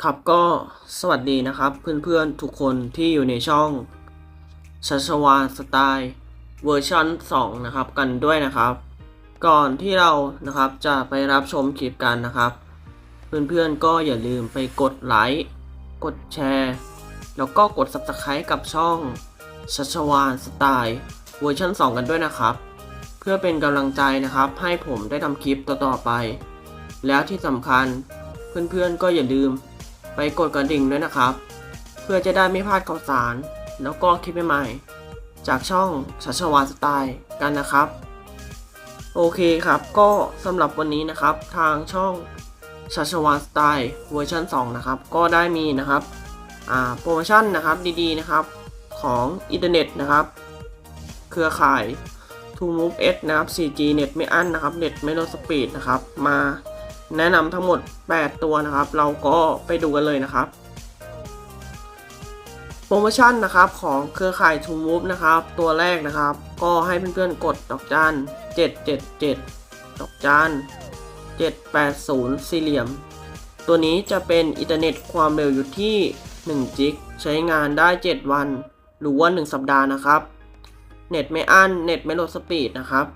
ครับก็สวัสดีนะครับเพื่อนๆทุกคนที่อยู่ในช่องชัชวาสไตล์เวอร์ชัน2นะครับกันด้วยนะครับ ก่อนที่เรานะครับจะไปรับชมคลิปกันนะครับ เพื่อนๆก็อย่าลืมไปกดไลค์กดแชร์ แล้วก็กด Subscribe กับช่องชัชวาสไตล์เวอร์ชัน2 กันด้วยนะครับ เพื่อเป็นกำลังใจนะครับ ให้ผมได้ทำคลิปต่อๆไป แล้วที่สำคัญเพื่อนๆก็อย่าลืม ไปกดกระดิ่งด้วยนะครับ เพื่อจะได้ไม่พลาดข่าวสาร แล้วก็คลิปใหม่ๆ จากช่องชัชวาสไตล์กันนะครับ โอเคครับ ก็สำหรับวันนี้นะครับทางช่องชัชวาสไตล์เวอร์ชัน2นะครับ ก็ได้มีนะครับโปรโมชั่นนะครับดีๆนะครับของอินเทอร์เน็ตนะครับ เครือข่าย True Move S นะครับ 4G เน็ตไม่อั้นนะครับ เน็ตไม่ลดสปีดนะครับ มา แนะนำทั้งหมด 8 ตัวนะครับ เราก็ไปดูกันเลยนะครับ โปรโมชั่นนะครับของเครือข่าย t ู m o v e นะครับ ตัวแรกนะครับ ก็ให้เพื่อนๆกดดอกจัน777 ดอกจัน780 สี่เหลี่ยม ตัวนี้จะเป็นอินเทอร์เน็ตความเร็วอยู่ที่1จิกใช้งานได้ 7 วัน หรือว่า 1 สัปดาห์นะครับ เน็ตไม่อั้น เน็ตไม่ลดสปีดนะครับ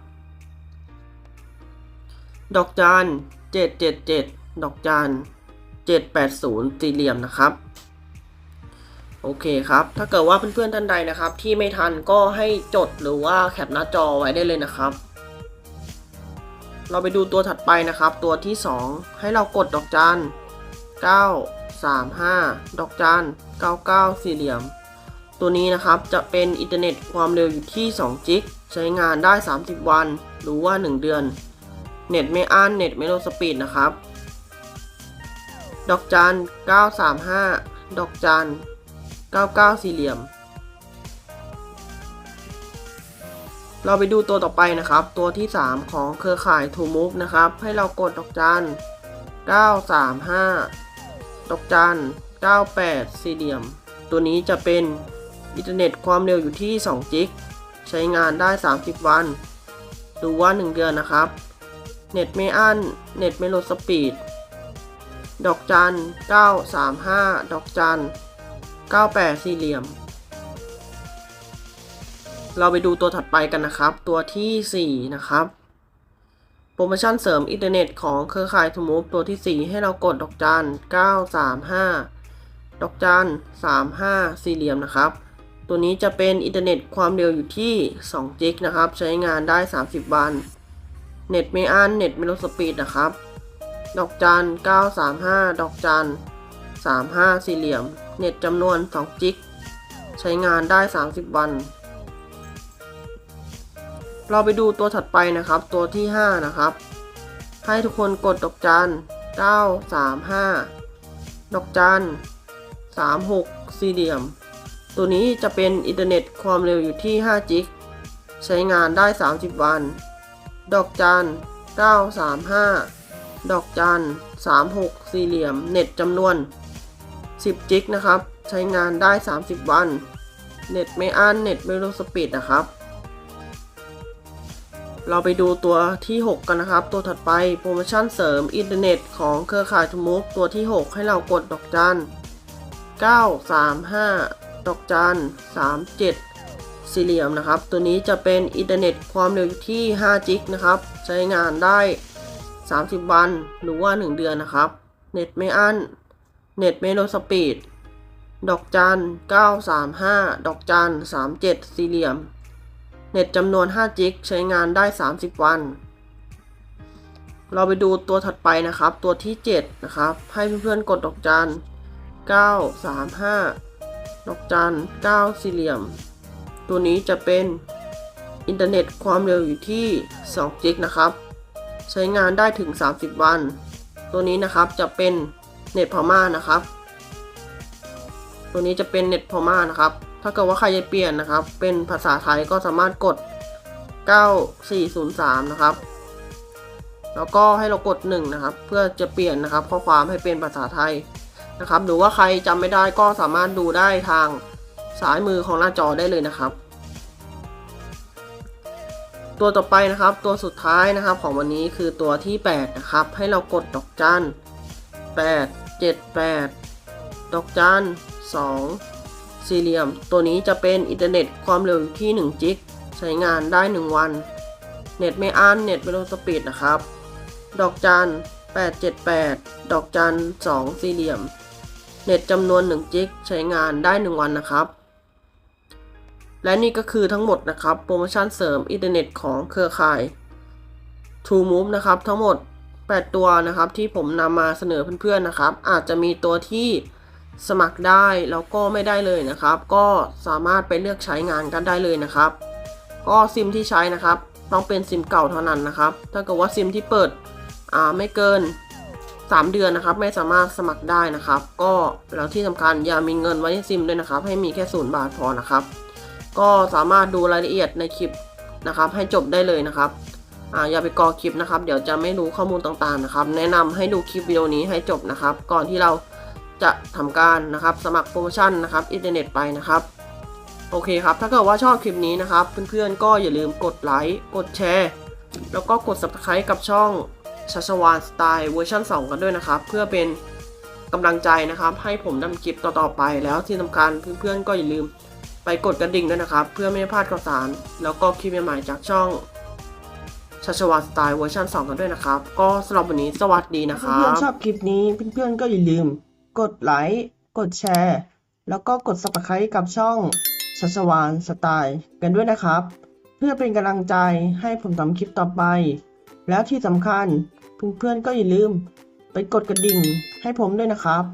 ดอกจาน 777 ดอกจาน780 สี่เหลี่ยมนะครับ โอเคครับ ถ้าเกิดว่าเพื่อนๆท่านใดนะครับ ที่ไม่ทันก็ให้จดหรือว่าแคปหน้าจอไว้ได้เลยนะครับ เราไปดูตัวถัดไปนะครับ ตัวที่ 2 ให้เรากดดอกจาน935 ดอกจาน99 สี่เหลี่ยม ตัวนี้นะครับจะเป็นอินเทอร์เน็ตความเร็วอยู่ที่2จิกใช้งานได้ 30 วัน หรือว่า 1 เดือน เน็ตไม่อั้นเน็ตไม่ลดสปีดนะครับ ดอกจัน 935 ดอกจัน 99 สี่เหลี่ยม เราไปดูตัวต่อไปนะครับ ตัวที่ 3 ของเครือข่าย t ู Move นะครับ ให้เรากดดอกจัน 935 ดอกจัน 98 สี่เหลี่ยม ตัวนี้จะเป็นอินเทอร์เน็ตความเร็วอยู่ที่ 2 จิก ใช้งานได้ 30 วันหรือว่า 1 เดือนนะครับ เน็ตไม่อั้น เน็ตไม่ลดสปีด ดอกจัน 935 ดอกจัน 98 สี่เหลี่ยม เราไปดูตัวถัดไปกันนะครับ ตัวที่ 4 นะครับ โปรโมชั่นเสริมอินเทอร์เน็ตของเครือข่ายทูมูฟตัวที่ 4 ให้เรากดดอกจัน 935 ดอกจัน 35 สี่เหลี่ยมนะครับตัวนี้จะเป็นอินเทอร์เน็ตความเร็วอยู่ที่2จิกนะครับ ใช้งานได้ 30 วัน เน็ตไม่อันเน็ตไม่ลดสปีดนะครับ ดอกจัน 935 ดอกจัน 35 สี่เหลี่ยม เน็ตจำนวน 2 จิก ใช้งานได้ 30 วัน เราไปดูตัวถัดไปนะครับ ตัวที่ 5 นะครับ ให้ทุกคนกดดอกจัน 935 ดอกจัน 36 สี่เหลี่ยม ตัวนี้จะเป็นอินเทอร์เน็ตความเร็วอยู่ที่ 5 จิก ใช้งานได้ 30 วัน ดอกจัน935 ดอกจัน36 สี่เหลี่ยม เน็ตจำนวน 10 จิกนะครับ ใช้งานได้ 30 วัน เน็ตไม่อั้นเน็ตไม่ลดสปีดนะครับ เราไปดูตัวที่ 6 กันนะครับ ตัวถัดไปโปรโมชั่นเสริมอินเทอร์เน็ตของเครือข่ายทูมูฟตัวที่ 6 ให้เรากดดอกจัน935 ดอกจัน37 สี่เหลี่ยมนะครับ ตัวนี้จะเป็นอินเทอร์เน็ตความเร็วอยู่ที่5จิกนะครับ ใช้งานได้ 30 วันหรือว่า 1 เดือนนะครับ เน็ตไม่อั้น เน็ตไม่ลดสปีด ดอกจัน 935 ดอกจัน 37 สี่เหลี่ยม เน็ตจำนวน5จิกใช้งานได้ 30 วัน เราไปดูตัวถัดไปนะครับ ตัวที่ 7 นะครับ ให้เพื่อนๆกดดอกจัน 935 ดอกจัน 9 สี่เหลี่ยม ตัวนี้จะเป็นอินเทอร์เน็ตความเร็วอยู่ที่2จิกนะครับ ใช้งานได้ถึง 30 วัน ตัวนี้นะครับจะเป็นเน็ตพม่านะครับ ตัวนี้จะเป็นเน็ตพม่านะครับ ถ้าเกิดว่าใครจะเปลี่ยนนะครับ เป็นภาษาไทยก็สามารถกด 9403 นะครับ แล้วก็ให้เรากด 1 นะครับ เพื่อจะเปลี่ยนนะครับ ข้อความให้เป็นภาษาไทยนะครับ หรือว่าใครจำไม่ได้ก็สามารถดูได้ทาง ซ้ายมือของหน้าจอได้เลยนะครับ ตัวต่อไปนะครับ ตัวสุดท้ายนะครับของวันนี้คือตัวที่ 8 นะครับ ให้เรากดดอกจัน8 7 8 ดอกจัน2สี่เหลี่ยม ตัวนี้จะเป็นอินเทอร์เน็ตความเร็วอยู่ที่ 1 จิก ใช้งานได้ 1 วัน เน็ตไม่อั้นเน็ตไม่ลดสปีดนะครับ ดอกจัน 878 ดอกจัน 2 สี่เหลี่ยม เน็ตจำนวน 1 จิก ใช้งานได้ 1 วันนะครับ และนี่ก็คือทั้งหมดนะครับโปรโมชั่นเสริมอินเทอร์เน็ตของเครือข่าย True Move นะครับทั้งหมด 8 ตัวนะครับที่ผมนำมาเสนอเพื่อนๆนะครับ อาจจะมีตัวที่สมัครได้แล้วก็ไม่ได้เลยนะครับ ก็สามารถไปเลือกใช้งานกันได้เลยนะครับ ก็ซิมที่ใช้นะครับ ต้องเป็นซิมเก่าเท่านั้นนะครับ ถ้าเกิดว่าซิมที่เปิดอ่าไม่เกิน 3 เดือนนะครับ ไม่สามารถสมัครได้นะครับ ก็แล้วที่สำคัญอย่ามีเงินไว้ในซิมด้วยนะครับ ให้มีแค่ศูนย์บาทพอนะครับ ก็สามารถดูรายละเอียดในคลิปนะครับ ให้จบได้เลยนะครับอ่าอย่าไปกอคลิปนะครับ เดี๋ยวจะไม่รู้ข้อมูลต่างๆนะครับ แนะนำให้ดูคลิปวิดีโอนี้ให้จบนะครับ ก่อนที่เราจะทำการนะครับ สมัครโปรโมชั่นนะครับอินเทอร์เน็ตไปนะครับ โอเคครับ ถ้าเกิดว่าชอบคลิปนี้นะครับ เพื่อนๆก็อย่าลืมกดไลค์กดแชร์แล้วก็กด subscribe กับช่องชัชวานสไตล์เวอร์ชัน2 กันด้วยนะครับ เพื่อเป็นกำลังใจนะครับ ให้ผมทำคลิปต่อๆไปแล้วที่สำคัญเพื่อนๆก็อย่าลืม ไปกดกระดิ่งด้วยนะครับ เพื่อไม่ให้พลาดข่าวสาร แล้วก็คลิปใหม่ๆจากช่องชัชวาสไตล์เวอร์ชัน2 กันด้วยนะครับ ก็สำหรับวันนี้สวัสดีนะครับเพื่อนๆชอบคลิปนี้เพื่อนๆก็อย่าลืม กดไลค์กดแชร์ แล้วก็กด subscribe กับช่องชัชวานสไตล์กันด้วยนะครับ เพื่อเป็นกำลังใจให้ผมทำคลิปต่อไป แล้วที่สำคัญเพื่อนๆก็อย่าลืม ไปกดกระดิ่งให้ผมด้วยนะครับ